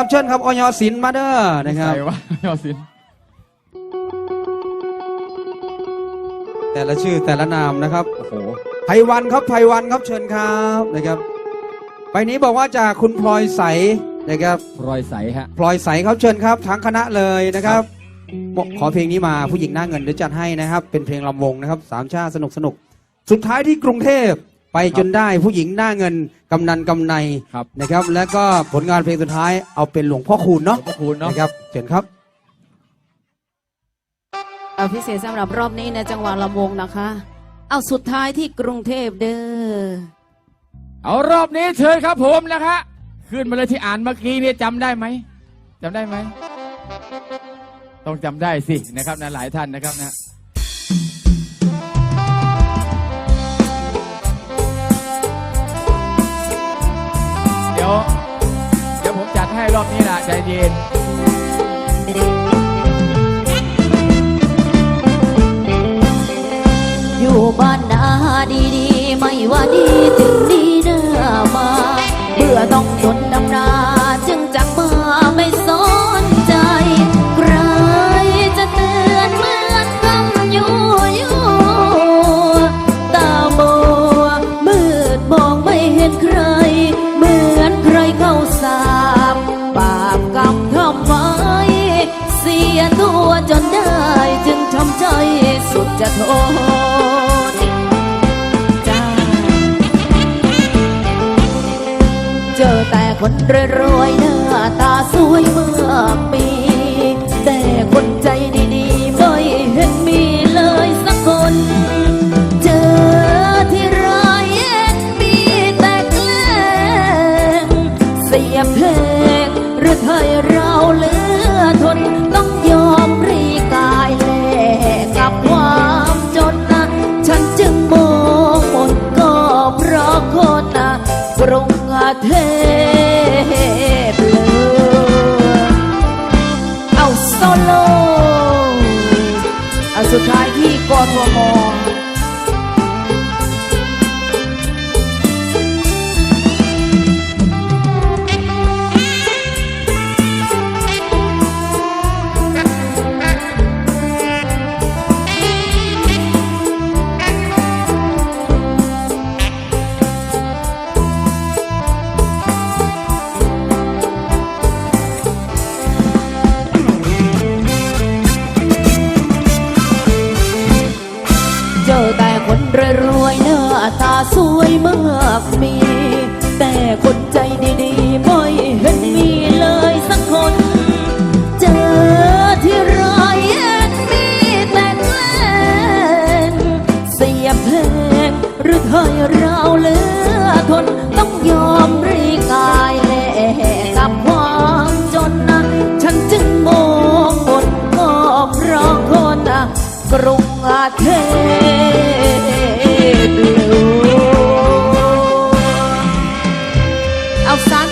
ครับเชิญครับออยศิลป์มาเด้อนะครับใส่วะยอดสินแต่ละชื่อแต่ละนามนะครับโอ้โหไพวันครับไพวันครับเชิญครับนะครับไปนี้บอกว่าจากคุณพลอยใสนะครับรอยใสฮะ พลอยใสครับเชิญครับ ทั้งคณะเลยนะครับบอกขอเพลงนี้มาผู้หญิงหน้าเงินเดี๋ยวจัดให้นะครับ เป็นเพลงลำวงนะครับสามชาติสนุกสนุกสุดท้ายที่กรุงเทพ ไปจนได้ผู้หญิงหน้าเงินกำนันกำในครับ นะครับ แล้วก็ผลงานเพลงสุดท้ายเอาเป็นหลวงพ่อคูณขอเนาะบพระคุณเนาะ นะครับเชิญครับ เอาพิเศษสำหรับรอบนี้ในจังหวัดลำวงนะคะ เอาสุดท้ายที่กรุงเทพเด้อเอารอบนี้เชิญครับผมนะคะ ขึ้นมาเลยที่อ่านเมื่อกี้นี่จำได้ไหมจำได้ไหม ต้องจำได้สินะครับนะหลายท่านนะครับนะ ยวเดี๋ยวผมจัดให้รอบนี้ละใจเย็นอยู่บ้านนาดีๆ ไม่ว่าดีถึงดีเนอะ สุดจะทนจ้าเจอแต่คนรวยๆหน้าตาสวยเมื่อปี แต่คนใจดีๆไม่เห็นมีเลยสักคน เจอที่ไรเอ็นมีแต่แกล้งเสียเพลงหรือไทยเราเหลือทนต้อง เทพเลยเอาโซโลเอาสุดท้ายที่กทม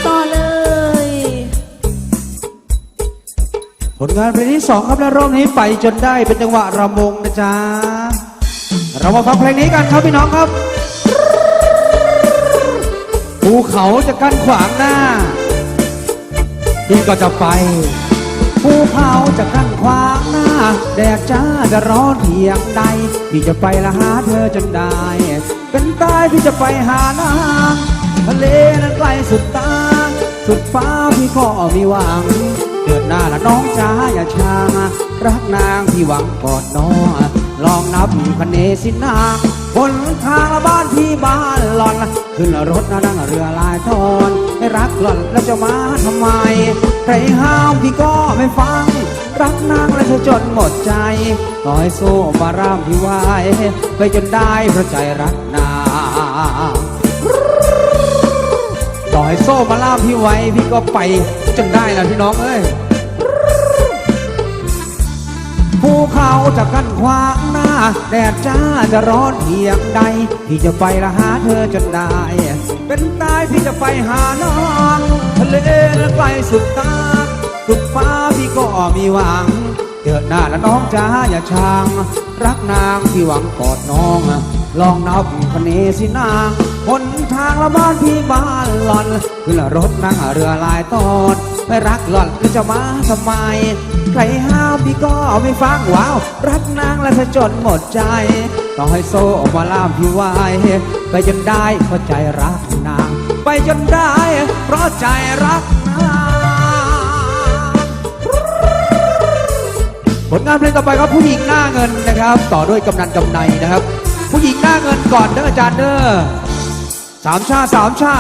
ต่อเลย ผลงานเพลงที่สองครับและรอบนี้ไปจนได้เป็นจังหวะรำวงนะจ๊ะ เรามาฟังเพลงนี้กันครับพี่น้องครับ ภูเขาจะกั้นขวางหน้าพี่ก็จะไป ภูเขาจะกั้นขวางหน้า แดดจ้าจะร้อนเพียงใด พี่จะไปละหาเธอจนได้ เป็นตายพี่จะไปหานางทะเลนั้นไกลสุดตา สุดฟ้าพี่ก็มีหวัง เกิดหน้าละน้องจ้าอย่าช้ารักนางพี่หวังกอดน้องลองนับคะเนสินางบนทางละบ้านพี่บ้านหล่อน ขึ้นรถนั่งเรือลายทอนให้รักหล่อนแล้วจะมาทำไม ใครห้ามพี่ก็ไม่ฟัง รักนางและเธอจนหมดใจต่อยโซ่มาร่ามพี่ไว้ไปจนได้เพราะใจรักนาง ต่อให้โซ่มาล่ามพี่ไว้พี่ก็ไปจนได้แล้วพี่น้องเอ้ยภูเขาจะกั้นขวางหน้า แดดจ้าจะร้อนเพียงใด พี่จะไปละหาเธอจนได้ เป็นตายพี่จะไปหาน้องทะเลนั้นไกลสุดตาสุดฟ้าพี่ก็มีหวังเจอหน้าแล้วน้องจ้าอย่าช้าง รักนางพี่หวังกอดน้อง ลองนับคะเนสินางหนทางละบ้านพี่บ้านหล่อนขึ้นรถนั่งเรือลายตอนไม่รักหล่อนก็จะมาทำไม ใครห้ามพี่ก็ไม่ฟังว้าว รักนางและเธอจนหมดใจ ต้องให้โซ่ออกมาล่ามพี่ไว้ไปจนได้เพราะใจรักนาง ไปจนได้ เพราะใจรักนางผลงานเพลงต่อไปครับผู้หญิงหน้าเงินนะครับ ต่อด้วยกำนันกำในนะครับ ผู้หญิงหน้าเงินก่อนเด้ออาจารย์เด้อสามชาสามชา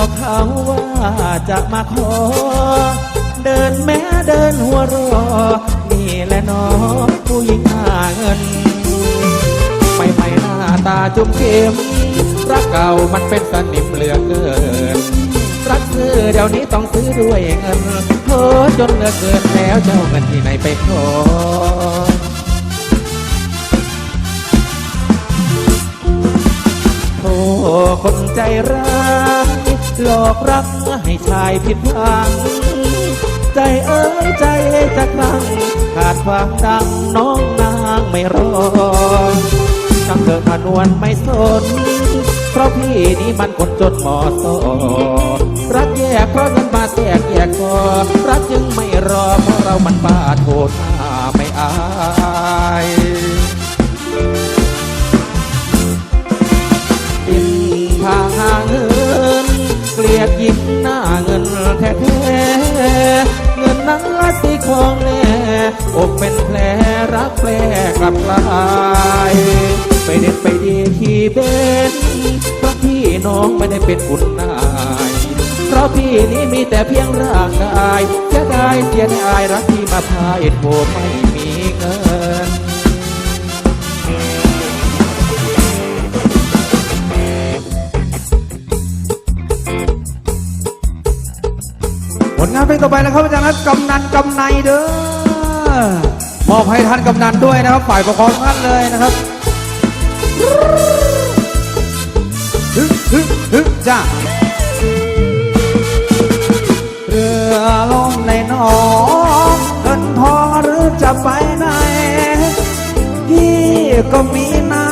อเขาว่าจะมาขอ เดินแม้เดินหัวรอ นี่แหละน้องผู้หญิงหาเงินไม่ไม่หน้าตาจุ่มเข็มรักเก่ามันเป็นสนิมเหลือเกิน รักซื้อเดี๋ยวนี้ต้องซื้อด้วยเงินโทจนเหลือเกินแล้วเจ้าเงินที่ไหนไปขอโธ่คนใจร้าย หลอกรักให้ชายผิดหวัง ใจเอ้ยใจจะครั้งขาดความดังน้องนางไม่รอจังเกิดขนวนไม่สน เพราะพี่นี่มันคนจนหมอสอรักแยกเพราะเงินมาแทรกแยกคอรักจึงไม่รอเพราะเรามันบ้าโทษหน้าไม่อาย เกลียดยิ้มหน้าเงินแท้ๆเงินนั้นละสิของแน่อกเป็นแผลรักแปรกลับกลายไปเด็ดไปดีที่เบนเพราะพี่น้องไม่ได้เป็นคุณนายเพราะพี่นี้มีแต่เพียงร่างกายเสียดายเสียดายรักที่มาพายโทไม่มีเงิน งานเพลงต่อไปแล้วครับอาจารย์นัทกำนันกำในเด้อมอบให้ท่านกำนันด้วยนะครับ ฝ่ายปกครองท่านเลยนะครับฮึฮึฮึจ้าเรือลงในหนองเงินทองหรือจะไปไหนพี่ก็มีหน้า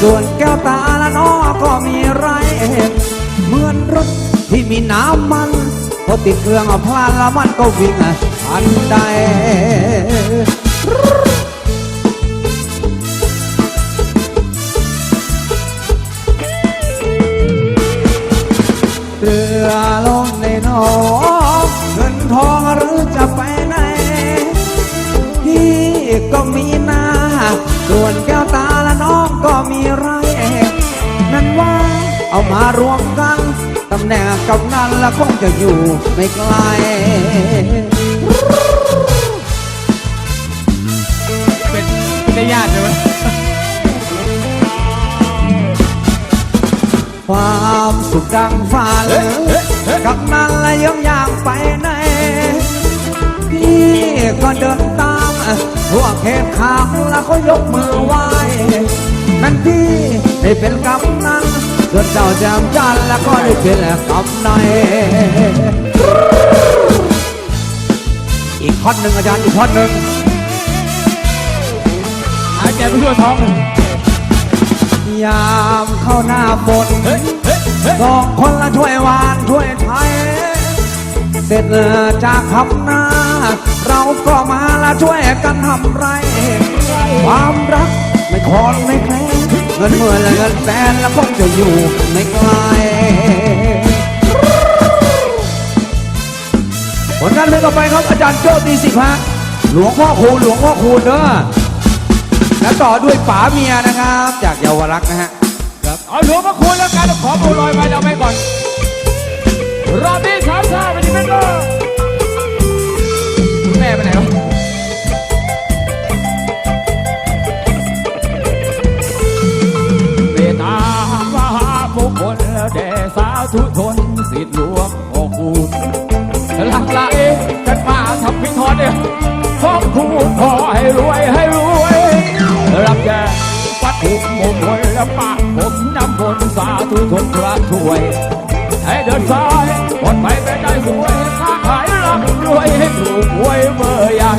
ส่วนแก้วตาละน้อก็มีไร เหมือนรถที่มีน้ำมัน พอติดเครื่องเอาพลานแล้วมันก็วิ่งทันใดเรือลงในหนองเงินทองหรือจะไปไหนพี่ก็มีหน้าส่วนแก้วตาและน้องก็มีไร นั่นว่าเอามารวมกัน ตำแหน่งกำนันและคงจะอยู่ไม่ไกลเป็นเป็นญาติใช่ไหมความสุขดังฟ้าเลยกำนันและยังอยากไปไหนพี่ก็เดินตามพวกเขตขางแล้วก็ยกมือไหว้นั่นพี่ได้เป็นกำนัน ส่วนเจ้าแจมจันแล้วก็ได้เป็นกำในายอีกท่อนหนึ่งอาจารย์อีกท่อนหนึ่งหายใจไปทั่วท้องยยามเข้าหน้าฝนสองคนละช่วยวานช่วยไทยเสร็จจากทำนาเราก็มาละช่วยกันทำไร ความรักไม่คอนไม่แคลง เงินหมื่นและเงินแสนแล้วคงจะอยู่ไม่ไกลผลงานเพลงต่อไปครับอาจารย์โจ้ตีสิบฮะหลวงพ่อคูณหลวงพ่อคูณเด้อและต่อด้วยป๋าเมียนะครับ จากเยาวรักษ์นะฮะครับเอาหลวงพระคุณแล้วกันขอบูลอยไปเอาไปก่อนรอบนี้สามชาติเป็นยังไงบ้าง สาธุชนสิทธิหลวงพ่อคุณหลังไหลกันมาทำพิธีเนี่ยพ่อคูณขอให้รวยให้รวยรับแก่วัตถุมงคลและปากผมน้ำบนสาธุทนพระช่วย ให้เดินสายปลอดภัยไปได้สวยค้าขายร่ำรวยให้ถูกหวยเบอร์ใหญ่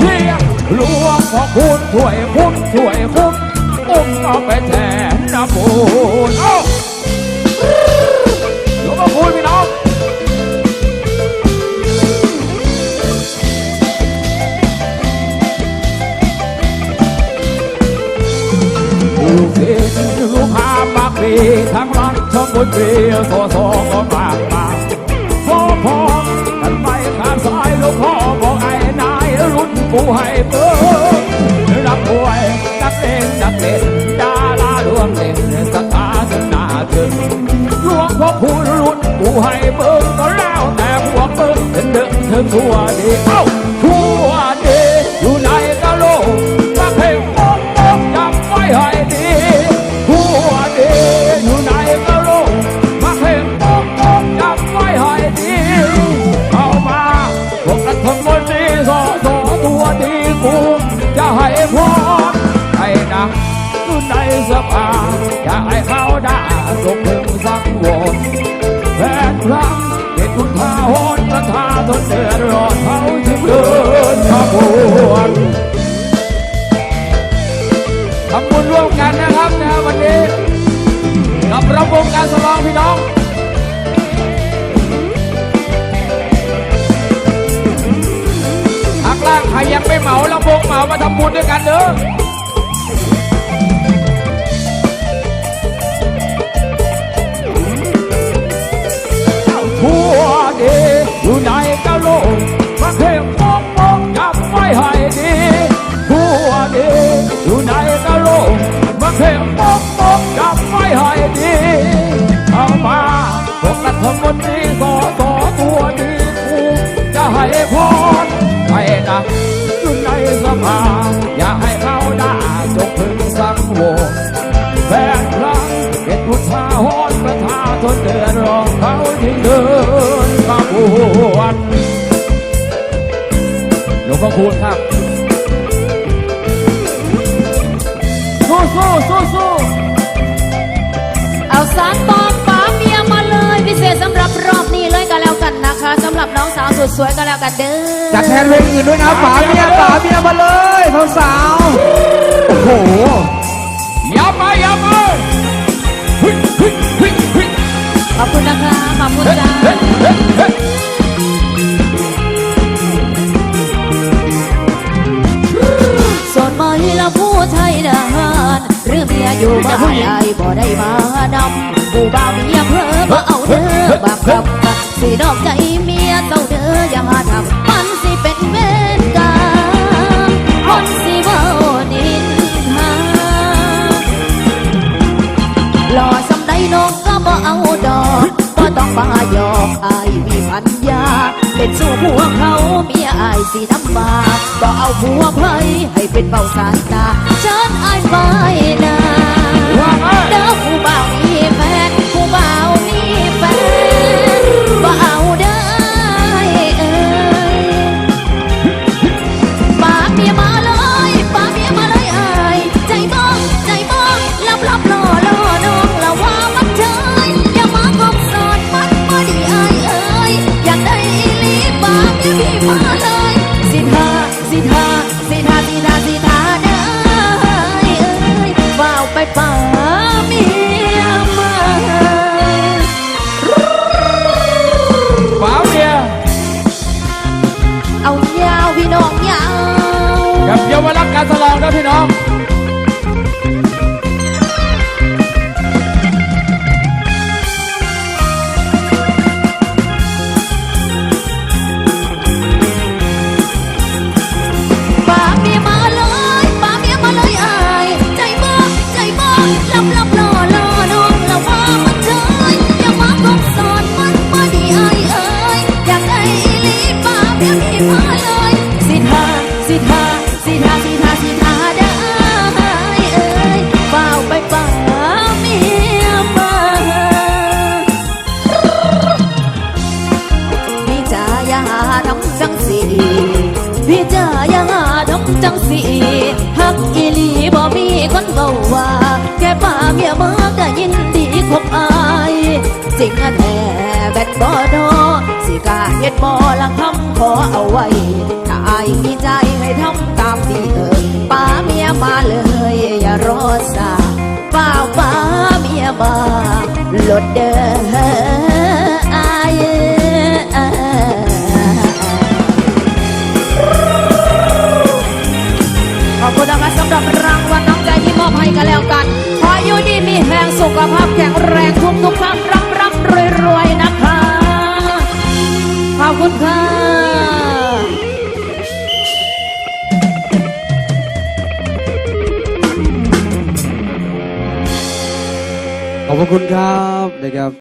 เรียกหลวงพ่อคุณช่วยคุณช่วยคุณอุ้มเอาไปแทนน้ำมูล ทั้งรักชมบุญเรียโซโซก็มากมาพอพอกันไม่ขาดสายลูกพ่อบอกไอ้นายรุ่นกูให้เบิ้งนักมวยนักเล่นนักเล่นดาราดวงเด่นสถาสนาถึงหลวงพ่อคุณรุ่นกูให้เบิ้งก็แล้วแต่พวกเบิ้งเป็นเดินถึงทั่วดี กับระบบการสลองพี่น้องทางล่างใครยังไม่เหมาลำวงเหมามาทำบุญด้วยกันเด้อ ภาอย่าให้เขาด่าจงพึงสังวแฟนคลังเป็นผู้ชาหอนประทาทนเดือดร้อนเขาที่เดินขบวนหลวงพ่อคูณครับสู้สู้สู้สู้เอาสารตอมป๋าเมียมาเลยพิเศษสำหรับร สำหรับน้องสาวสุดสวยก็แล้วกันเด้อจัดแทนเวงอื่นด้วยนะป๋าเมียป๋าเมียมาเลยสาวๆโอ้โหอย่าไปอย่าไปเฮ้ยเฮ้ยเฮ้ยเฮ้ยขอบคุณนะคะขอบคุณจ้าเฮ้ยเฮ้ยเฮ้ยส่วนมาให้ละผู้ไทยทหารหรือเมียอยู่บ้านใดบ่ได้มานำผู้บ่าวเมียเพ้อบ่เอาเด้อบาปกรรม สินอกใจเมียเจ้าเด้ออย่ามาทำมันสิเป็นเวรกรรมคนสิเว้านินทาหล่อสำใดน้องก็บ่เอาดอกก็ต้องมาหยอกอายมีปัญญาเป็นสู้ผัวเขาเมียอายสีน้ำบาก็เอาผัวไพให้เป็นเบาสายตาเชิญอายไปนาเด้อผู้บ่าว หักอีหลีบ่มีคนเบาว่าแค่ป่าเมียมาก็ยินดีคบอายจริงอะแท้แบดบ่ดอสิกาเฮ็ดบ่ละคำขอเอาไว้ถ้าอายมีใจให้ทำตามที่เอ่ยป้าเมียมาเลยอย่ารอสาป้าป้าเมียมาลดเด้อ แล้วกัน ขออยู่ดีมีแรงสุขภาพแข็งแรงทุกทุกๆท่านรับรับรวยรวยนะคะ ขอบคุณค่ะขอบคุณครับนะครับ